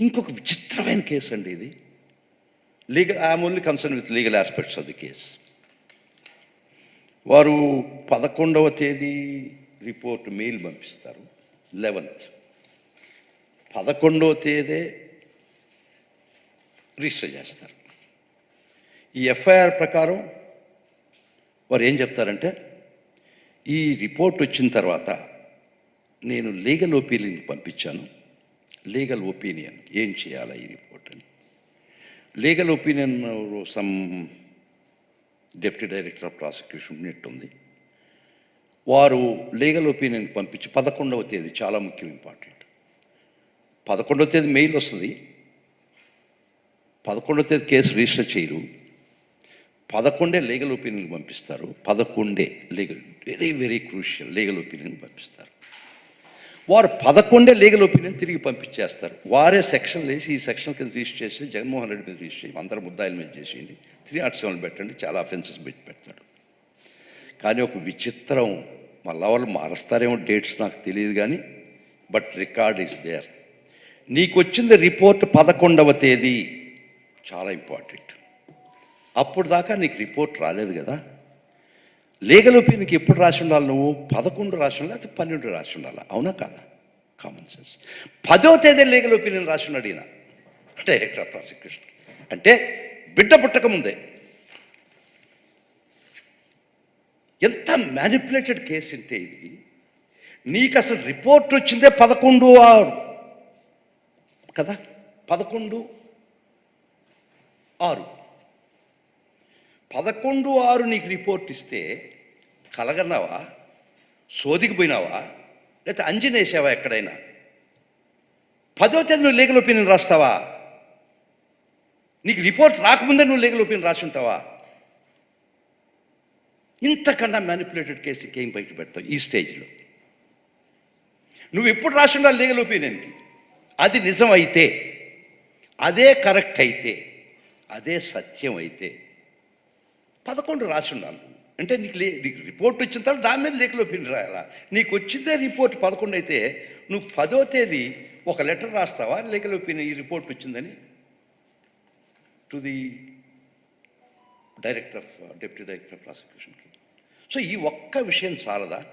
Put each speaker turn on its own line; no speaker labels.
ఇంకొక విచిత్రమైన కేసు అండి ఇది. Legal I'm only concern with legal aspects of the case వారు పదకొండవ తేదీ రిపోర్ట్ మెయిల్ పంపిస్తారు. లెవెన్త్ పదకొండవ తేదీ రిజిస్టర్ చేస్తారు. ఈ ఎఫ్ఐఆర్ ప్రకారం వారు ఏం చెప్తారంటే ఈ రిపోర్ట్ వచ్చిన తర్వాత నేను లీగల్ ఒపీనియన్ పంపించాను. లీగల్ ఒపీనియన్ ఏం చేయాలి ఈ రిపోర్ట్ అని legal opinion some deputy director of prosecution ఉన్నట్టుంది. వారు లీగల్ ఒపీనియన్ పంపించి పదకొండవ తేదీ చాలా ముఖ్యం ఇంపార్టెంట్ పదకొండవ తేదీ మెయిల్ వస్తుంది. పదకొండవ తేదీ కేసు రిజిస్టర్ చేయరు. పదకొండే లీగల్ ఒపీనియన్ పంపిస్తారు. పదకొండే legal very very crucial legal opinion పంపిస్తారు. వారు పదకొండే లీగల్ ఒపీనియన్ తిరిగి పంపించేస్తారు. వారే సెక్షన్ వేసి ఈ సెక్షన్ కింద రిజిస్టర్ చేసి జగన్మోహన్ రెడ్డి మీద రిజిస్టర్ చేసి అందరు ముద్దాయిల మీద చేసేయండి. త్రీ నాట్ సెవెన్ పెట్టండి. చాలా అఫెన్సెస్ పెట్టి పెడతాడు. కానీ ఒక విచిత్రం మళ్ళా వాళ్ళు మారుస్తారేమో డేట్స్ నాకు తెలియదు కానీ బట్ రికార్డ్ ఈస్ దేర్ నీకు వచ్చింది రిపోర్ట్ పదకొండవ తేదీ. చాలా ఇంపార్టెంట్ అప్పుడు దాకా నీకు రిపోర్ట్ రాలేదు కదా? లీగల్ ఒపీనియన్కి ఎప్పుడు రాసి ఉండాలి నువ్వు? పదకొండు రాసి ఉండాలి లేకపోతే పన్నెండు రాసి ఉండాలి? అవునా కాదా? కామన్ సెన్స్ పదో తేదీ లీగల్ ఒపీనియన్ రాసి ఉన్నాడు ఈయన. డైరెక్టర్ ఆఫ్ ప్రాసిక్యూషన్ అంటే బిడ్డ పుట్టక ముందే. ఎంత మ్యానిపులేటెడ్ కేసు అంటే ఇది? నీకు అసలు రిపోర్ట్ వచ్చిందే పదకొండు ఆరు. కదా? పదకొండు ఆరు. పదకొండు ఆరు నీకు రిపోర్ట్ ఇస్తే కలగన్నావా? సోదికి పోయినావా? లేకపోతే అంజనేసావా ఎక్కడైనా? పదో తేదీ నువ్వు లీగల్ ఒపీనియన్ రాస్తావా? నీకు రిపోర్ట్ రాకముందే నువ్వు లీగల్ ఒపీనియన్ రాసి ఉంటావా? ఇంతకన్నా మ్యానిపులేటెడ్ కేసుకి ఏం బయట పెడతావు ఈ స్టేజ్లో నువ్వు ఎప్పుడు రాసి ఉండాలి లీగల్ ఒపీనియన్కి అది నిజం అయితే అదే కరెక్ట్ అయితే అదే సత్యం అయితే పదకొండు రాసి ఉన్నాను అంటే నీకు లే నీకు రిపోర్ట్ వచ్చిన తర్వాత దాని మీద లేఖలో ఒపీనియన్ రాయాలా? నీకు వచ్చిందే రిపోర్ట్ పదకొండు అయితే నువ్వు పదో తేదీ ఒక లెటర్ రాస్తావా? లేఖలో పిన్ ఈ రిపోర్ట్ వచ్చిందని? To the director of deputy director of ప్రాసిక్యూషన్కి so ఈ ఒక్క విషయం చాలదా?